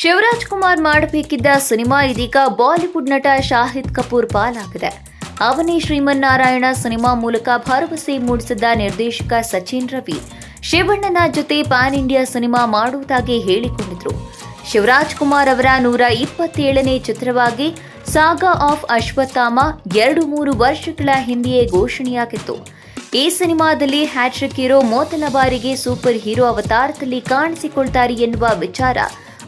ಶಿವರಾಜ್ ಕುಮಾರ್ ಮಾಡಬೇಕಿದ್ದ ಸಿನಿಮಾ ಇದೀಗ ಬಾಲಿವುಡ್ ನಟ ಶಾಹಿದ್ ಕಪೂರ್ ಪಾಲಾಗಿದೆ. ಅವನೇ ಶ್ರೀಮನ್ನಾರಾಯಣ ಸಿನಿಮಾ ಮೂಲಕ ಭರವಸೆ ಮೂಡಿಸಿದ್ದ ನಿರ್ದೇಶಕ ಸಚಿನ್ ರವಿ ಶಿವಣ್ಣನ ಜೊತೆ ಪ್ಯಾನ್ ಇಂಡಿಯಾ ಸಿನಿಮಾ ಮಾಡುವುದಾಗಿ ಹೇಳಿಕೊಂಡಿದ್ರು. ಶಿವರಾಜ್ ಕುಮಾರ್ ಅವರ ನೂರ ಇಪ್ಪತ್ತೇಳನೇ ಚಿತ್ರವಾಗಿ ಸಾಗಾ ಆಫ್ ಅಶ್ವತ್ಥಾಮ ಎರಡು ಮೂರು ವರ್ಷಗಳ ಹಿಂದೆಯೇ ಘೋಷಣೆಯಾಗಿತ್ತು. ಈ ಸಿನಿಮಾದಲ್ಲಿ ಹ್ಯಾಟ್ರಿಕ್ ಹೀರೋ ಮೊದಲ ಬಾರಿಗೆ ಸೂಪರ್ ಹೀರೋ ಅವತಾರದಲ್ಲಿ ಕಾಣಿಸಿಕೊಳ್ತಾರೆ ಎನ್ನುವ ವಿಚಾರ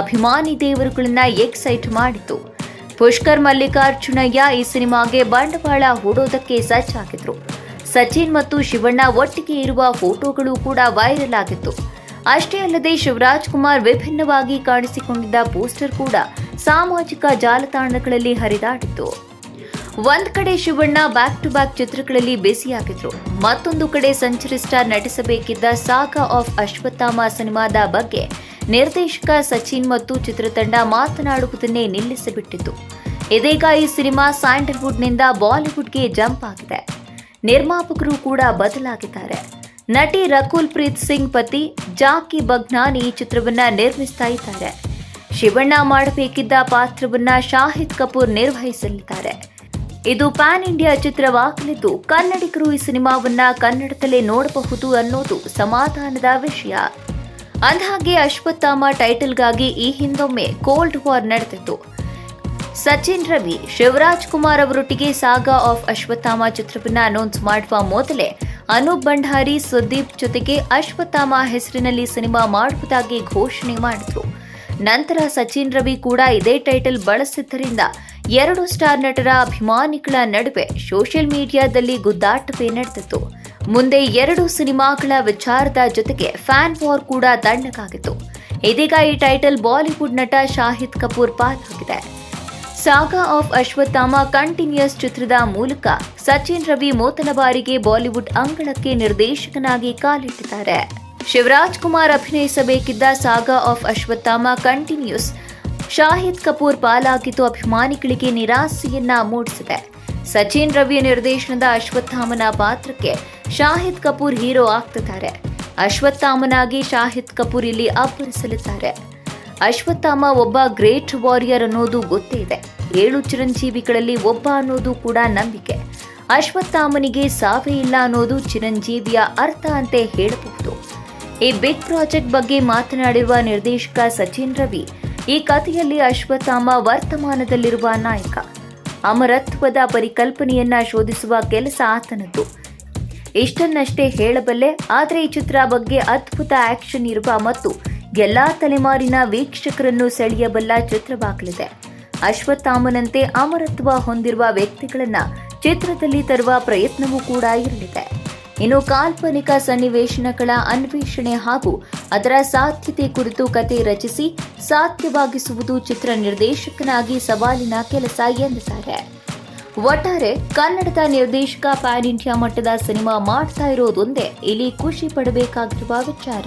ಅಭಿಮಾನಿ ದೇವರುಗಳನ್ನ ಎಕ್ಸೈಟ್ ಮಾಡಿತು ಪುಷ್ಕರ್ ಮಲ್ಲಿಕಾರ್ಜುನಯ್ಯ ಈ ಸಿನಿಮಾಗೆ ಬಂಡವಾಳ ಹೂಡೋದಕ್ಕೆ ಸಜ್ಜಾಗಿದ್ರು. ಸಚಿನ್ ಮತ್ತು ಶಿವಣ್ಣ ಒಟ್ಟಿಗೆ ಇರುವ ಫೋಟೋಗಳು ಕೂಡ ವೈರಲ್ ಆಗಿತ್ತು. ಅಷ್ಟೇ ಅಲ್ಲದೆ ಶಿವರಾಜ್ ಕುಮಾರ್ ವಿಭಿನ್ನವಾಗಿ ಕಾಣಿಸಿಕೊಂಡಿದ್ದ ಪೋಸ್ಟರ್ ಕೂಡ ಸಾಮಾಜಿಕ ಜಾಲತಾಣಗಳಲ್ಲಿ ಹರಿದಾಡಿತ್ತು. ಒಂದ್ ಕಡೆ ಶಿವಣ್ಣ ಬ್ಯಾಕ್ ಟು ಬ್ಯಾಕ್ ಚಿತ್ರಗಳಲ್ಲಿ ಬ್ಯುಸಿಯಾಗಿದ್ರು. ಮತ್ತೊಂದು ಕಡೆ ಸೆಂಚುರಿ ಸ್ಟಾರ್ ನಟಿಸಬೇಕಿದ್ದ ಸಾಗ ಆಫ್ ಅಶ್ವತ್ಥಾಮ ಸಿನಿಮಾದ ಬಗ್ಗೆ ನಿರ್ದೇಶಕ ಸಚಿನ್ ಮತ್ತು ಚಿತ್ರತಂಡ ಮಾತನಾಡುವುದನ್ನೇ ನಿಲ್ಲಿಸಿಬಿಟ್ಟಿತು ಇದೀಗ ಈ ಸಿನಿಮಾ ಸ್ಯಾಂಡಲ್ವುಡ್ನಿಂದ ಬಾಲಿವುಡ್ಗೆ ಜಂಪ್ ಆಗಿದೆ. ನಿರ್ಮಾಪಕರು ಕೂಡ ಬದಲಾಗಿದ್ದಾರೆ. ನಟಿ ರಕುಲ್ ಪ್ರೀತ್ ಸಿಂಗ್ ಪತಿ ಜಾಕಿ ಬಗ್ನಾನ್ ಈ ಚಿತ್ರವನ್ನ ನಿರ್ಮಿಸ್ತಾ ಇದ್ದಾರೆ. ಶಿವಣ್ಣ ಮಾಡಬೇಕಿದ್ದ ಪಾತ್ರವನ್ನ ಶಾಹಿದ್ ಕಪೂರ್ ನಿರ್ವಹಿಸಲಿದ್ದಾರೆ. ಇದು ಪ್ಯಾನ್ ಇಂಡಿಯಾ ಚಿತ್ರವಾಗಲಿದ್ದು, ಕನ್ನಡಿಗರು ಈ ಸಿನಿಮಾವನ್ನ ಕನ್ನಡದಲ್ಲೇ ನೋಡಬಹುದು ಅನ್ನೋದು ಸಮಾಧಾನದ ವಿಷಯ. ಅಂದಹಾಗೆ ಅಶ್ವತ್ಥಾಮ ಟೈಟಲ್ಗಾಗಿ ಈ ಹಿಂದೊಮ್ಮೆ ಕೋಲ್ಡ್ ವಾರ್ ನಡೆದಿತ್ತು. ಸಚಿನ್ ರವಿ, ಶಿವರಾಜ್ ಕುಮಾರ್ ಅವರೊಟ್ಟಿಗೆ ಸಾಗಾ ಆಫ್ ಅಶ್ವತ್ಥಾಮ ಚಿತ್ರವನ್ನು ಅನೌನ್ಸ್ ಮಾಡುವ ಮೊದಲೇ ಅನೂಪ್ ಭಂಡಾರಿ ಸುದೀಪ್ ಜೊತೆಗೆ ಅಶ್ವತ್ಥಾಮ ಹೆಸರಿನಲ್ಲಿ ಸಿನಿಮಾ ಮಾಡುವುದಾಗಿ ಘೋಷಣೆ ಮಾಡಿದ್ರು. ನಂತರ ಸಚಿನ್ ರವಿ ಕೂಡ ಇದೇ ಟೈಟಲ್ ಬಳಸಿದ್ದರಿಂದ ಎರಡು ಸ್ಟಾರ್ ನಟರ ಅಭಿಮಾನಿಗಳ ನಡುವೆ ಸೋಷಿಯಲ್ ಮೀಡಿಯಾದಲ್ಲಿ ಗುದ್ದಾಟವೇ ನಡೆದಿತ್ತು. ಮುಂದೆ ಎರಡು ಸಿನಿಮಾಗಳ ವಿಚಾರದ ಜೊತೆಗೆ ಫ್ಯಾನ್ ವಾರ್ ಕೂಡ ತಣ್ಣಗಾಗಿತ್ತು ಇದೀಗ ಈ ಟೈಟಲ್ ಬಾಲಿವುಡ್ ನಟ ಶಾಹಿದ್ ಕಪೂರ್ ಪಾಲಾಗಿದೆ. ಸಾಗಾ ಆಫ್ ಅಶ್ವತ್ಥಾಮ ಕಂಟಿನ್ಯೂಸ್ ಚಿತ್ರದ ಮೂಲಕ ಸಚಿನ್ ರವಿ ಮೊದಲ ಬಾರಿಗೆ ಬಾಲಿವುಡ್ ಅಂಗಳಕ್ಕೆ ನಿರ್ದೇಶಕನಾಗಿ ಕಾಲಿಟ್ಟಿದ್ದಾರೆ. Shivraj Kumar ಅಭಿನಯಿಸಬೇಕಿದ್ದ saga of Ashwatthama continues. Shahid Kapoor ಪಾಲಾಗಿದ್ದು ಅಭಿಮಾನಿಗಳಿಗೆ ನಿರಾಸೆಯನ್ನ ಮೂಡಿಸಿದೆ. ಸಚಿನ್ ರವಿ ನಿರ್ದೇಶನದ ಅಶ್ವತ್ಥಾಮನ ಪಾತ್ರಕ್ಕೆ ಶಾಹಿದ್ ಕಪೂರ್ ಹೀರೋ ಆಗ್ತಿದ್ದಾರೆ. ಅಶ್ವತ್ಥಾಮನಾಗಿ ಶಾಹಿದ್ ಕಪೂರ್ ಇಲ್ಲಿ ಅಬ್ಬರಿಸಲಿದ್ದಾರೆ. ಅಶ್ವತ್ಥಾಮ ಒಬ್ಬ ಗ್ರೇಟ್ ವಾರಿಯರ್ ಅನ್ನೋದು ಗೊತ್ತೇ ಇದೆ. ಏಳು ಚಿರಂಜೀವಿಗಳಲ್ಲಿ ಒಬ್ಬ ಅನ್ನೋದು ಕೂಡ ನಂಬಿಕೆ. ಅಶ್ವತ್ಥಾಮನಿಗೆ ಸಾವೇ ಇಲ್ಲ ಅನ್ನೋದು ಚಿರಂಜೀವಿಯ ಅರ್ಥ ಅಂತೆ ಹೇಳಬಹುದು. ಈ ಬಿಗ್ ಪ್ರಾಜೆಕ್ಟ್ ಬಗ್ಗೆ ಮಾತನಾಡಿರುವ ನಿರ್ದೇಶಕ ಸಚಿನ್ ರವಿ, ಈ ಕಥೆಯಲ್ಲಿ ಅಶ್ವತ್ಥಾಮ ವರ್ತಮಾನದಲ್ಲಿರುವ ನಾಯಕ. ಅಮರತ್ವದ ಪರಿಕಲ್ಪನೆಯನ್ನ ಶೋಧಿಸುವ ಕೆಲಸ ಆತನದ್ದು. ಇಷ್ಟನ್ನಷ್ಟೇ ಹೇಳಬಲ್ಲೆ, ಆದರೆ ಈ ಚಿತ್ರ ಬಗ್ಗೆ ಅದ್ಭುತ ಆಕ್ಷನ್ ಇರುವ ಮತ್ತು ಎಲ್ಲಾ ತಲೆಮಾರಿನ ವೀಕ್ಷಕರನ್ನು ಸೆಳೆಯಬಲ್ಲ ಚಿತ್ರವಾಗಲಿದೆ. ಅಶ್ವತ್ಥಾಮನಂತೆ ಅಮರತ್ವ ಹೊಂದಿರುವ ವ್ಯಕ್ತಿಗಳನ್ನ ಚಿತ್ರದಲ್ಲಿ ತರುವ ಪ್ರಯತ್ನವೂ ಕೂಡ ಇರಲಿದೆ. ಇನ್ನು ಕಾಲ್ಪನಿಕ ಸನ್ನಿವೇಶನಗಳ ಅನ್ವೇಷಣೆ ಹಾಗೂ ಅದರ ಸಾಧ್ಯತೆ ಕುರಿತು ಕತೆ ರಚಿಸಿ ಸಾಧ್ಯವಾಗಿಸುವುದು ಚಿತ್ರ ನಿರ್ದೇಶಕನಾಗಿ ಸವಾಲಿನ ಕೆಲಸ ಎಂದಿದ್ದಾರೆ. ಒಟ್ಟಾರೆ ಕನ್ನಡದ ನಿರ್ದೇಶಕ ಪ್ಯಾನ್ ಇಂಡಿಯಾ ಮಟ್ಟದ ಸಿನಿಮಾ ಮಾಡ್ತಾ ಇರೋದೊಂದೇ ಇಲ್ಲಿ ಖುಷಿ ಪಡಬೇಕಾಗಿರುವ ವಿಚಾರ.